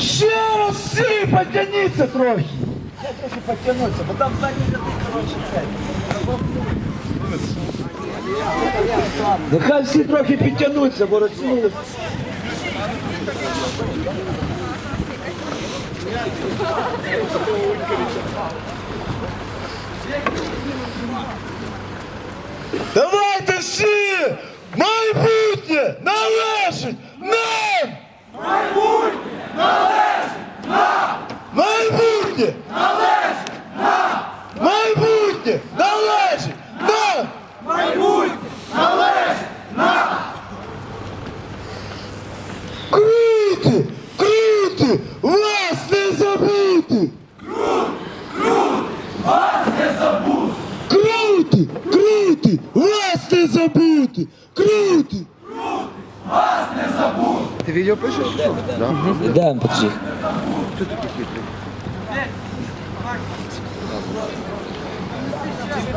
Ще раз всі потяніться трохи. Я трохи підтягнуться, бо там задні ряди, коротше, це. Нехай всі трохи підтягнуться, бо розсіли. Давайте всі! Майбутнє Майбутнє належить нам! Майбутнє належить нам! Крути! Крути! Вас не забути! Крути! Крути! Вас не забути! Крути! Ти відео пишеш? Йдемо, подожди.